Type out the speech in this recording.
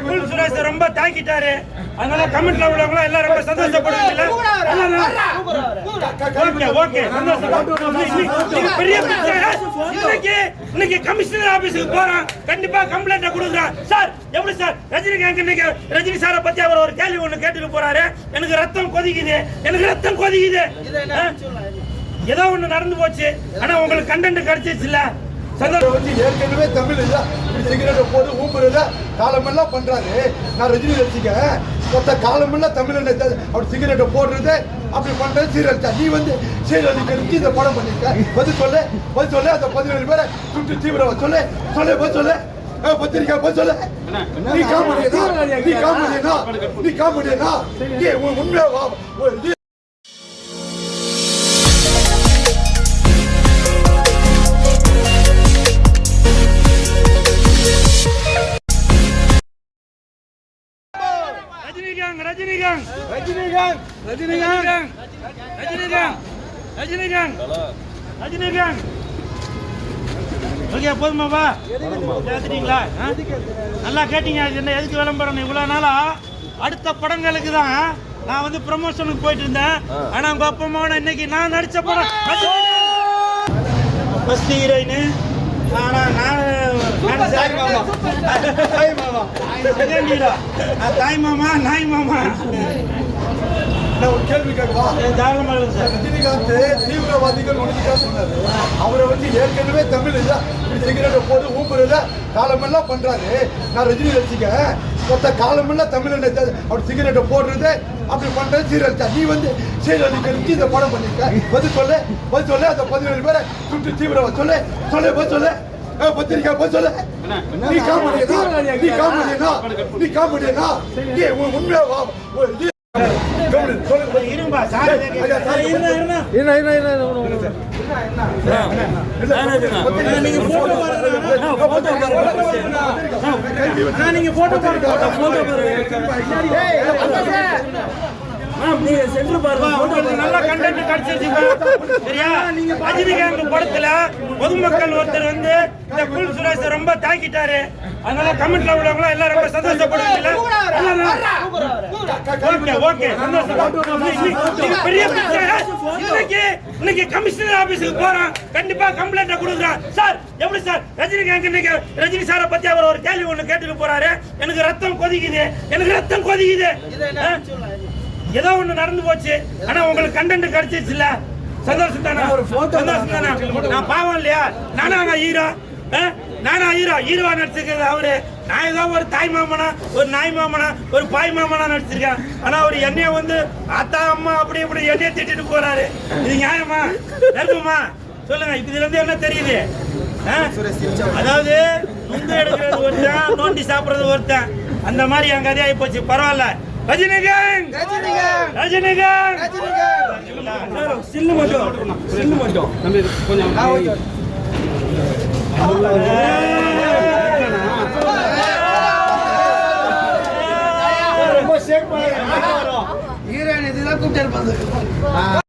குல் சுரேஷ் ரொம்ப தாக்கிட்டாரு அதனால கமெண்ட்ல உள்ளவங்க எல்லாம் ரொம்ப சந்தோஷப்படுவீங்களா? Okay okay. சந்தோஷம் பெரிய இன்னைக்கு இன்னைக்கு கமிஷனர் ஆபீஸுக்கு போறோம் கண்டிப்பா கம்ப்ளைண்ட் கொடுக்குறான். சார் எப்படி சார்? ரஜினிகாந்த் இன்னைக்கு ரஜினி சாரை பத்தி அவர் ஒரு கேள்வி ஒண்ணு கேட்டுட்டு போறாரு. எனக்கு ரத்தம் கொதிக்குது. எனக்கு ரத்தம் கொதிக்குது. ஆ? ஏதோ ஒண்ணு நடந்து போச்சு. ஆனா உங்களுக்கு கண்டென்ட் கிடைச்சிச்சுல அவர் வந்து ஏற்கனவே தமிழ் இல்ல சிகரெட்டை போட்டு ஊம்புறத காலமெல்லாம் பண்றாரு. நான் ரஜினி ரசிக்க மொத்த காலமெல்லாம் தமிழ் அப்படி சிகரெட்டை போடுறது அப்படி பண்றது சீரழிச்சா. நீ வந்து சீரழிக்கிறதுக்கு இந்த படம் பண்ணிருக்க. பதில் சொல்லு பதில் சொல்லு அந்த பதினேழு பேரை சுட்டு தீவிரம் சொல்லு சொல்லு பதில் சொல்லு. பத்திரிக்கை பதில் சொல்லு. நீ காமெடியா நீ காமெடியா நீ காமெடியா நீ உண்மையா ரஜினிகாந்த் ரஜினிகாந்த். ரஜினிகாந்த் ரஜினிகாந்த். ரஜினிகாந்த் ரஜினிகாந்த். ரஜினிகாந்த். ஓகே போதுமாப்பா கேட்டுட்டீங்களா? நல்லா கேட்டீங்க. அது என்ன எதுக்கு விளம்பரம் இவ்வளோ நாளா அடுத்த படங்களுக்கு தான் நான் வந்து ப்ரமோஷனுக்கு போயிட்டு இருந்தேன். ஆனா உங்க அப்பா அம்மாவோட இன்னைக்கு நான் நடிச்ச படம். ஃபர்ஸ்ட் ஹீரோயின் ஆனா நான் நான் தாய் மாமா. தாய் மாமா. தாய் மாமா நாய் மாமா. நான் ஒரு கேள்வி கேட்கவா? தாராளமாக சார். ரஜினிகாந்த் தீவிரவாதிகள் ஒன்றுக்காக சொன்னாரு. அவரை வந்து ஏற்கனவே தமிழ் இல்ல சிகரெட்டை போட்டு ஊம்புறத காலமெல்லாம் பண்றாரு. நான் ரஜினி ரசிக்க மொத்த காலமெல்லாம் தமிழ் அப்படி சிகரெட்டை போடுறது அப்படி பண்றது சீரழிச்சா நீ வந்து சீரழிக்கிறதுக்கு இந்த படம் பண்ணிருக்க. பதில் சொல்லு பதில் சொல்லு அந்த பதினேழு பேரை சுட்டு தீவிரம் சொல்லு சொல்லு பதில் சொல்லு. பத்திரிக்கை பதில் சொல்லு. நீ காமெடியா? நீ காமெடியா? நீ காமெடியா? நீ உன் உண்மையா வா. நீங்க போட்டோ போட்டோ போட்டோ நீங்க சென்டர் பாருங்க உங்களுக்கு நல்ல கண்டென்ட் கிடைச்சிருச்சுங்க சரியா? ரஜினிகாந்த் படத்துல பொதுமக்கள் ஒருத்தர் வந்து இந்த குல் சுரேஷ் ரொம்ப தாக்கிட்டாரு. அதனால கமெண்ட்ல உள்ளவங்க எல்லாம் ரொம்ப சந்தோஷப்படுவீங்களா ஓகே பெரிய இன்னைக்கு இன்னைக்கு கமிஷனர் ஆபீஸுக்கு போறோம். கண்டிப்பா கம்ப்ளைண்ட் கொடுக்குறான் சார் எப்படி சார்? ரஜினிகாந்த் இன்னைக்கு ரஜினி சாரை பத்தி அவர் ஒரு கேள்வி ஒண்ணு கேட்டுட்டு போறாரு. எனக்கு ரத்தம் கொதிக்குது. எனக்கு ரத்தம் கொதிக்குது? ஏதோ ஒண்ணு நடந்து போச்சு. ஆனா உங்களுக்கு கண்டென்ட் கிடைச்சிச்சுல சந்தோஷம் தானே? சந்தோஷம் தானே? நான் பாவம் இல்லையா? நானா நான் ஹீரோ நானா ஹீரோ ஹீரோவா நடிச்சிருக்கிறது அவரு. நான் ஏதோ ஒரு தாய் மாமனா ஒரு நாய் மாமனா ஒரு பாய் மாமனா நடிச்சிருக்கேன். ஆனா அவர் என்னைய வந்து அத்தா அம்மா அப்படி இப்படி என்னைய திட்டிட்டு போறாரு. இது நியாயமா? தர்மமா சொல்லுங்க இதுல இருந்து என்ன தெரியுது? அதாவது முந்து எடுக்கிறது ஒருத்தன் நோண்டி சாப்பிடுறது ஒருத்தன். அந்த மாதிரி என் கதையாகி போச்சு. பரவாயில்ல. ரஜினிகாந்த் ரஜினிகாந்த் சில்லு மட்டும் சில்லு மட்டும் ஹீரோயின் இதுதான் கூப்பிட்டு இருப்பாங்க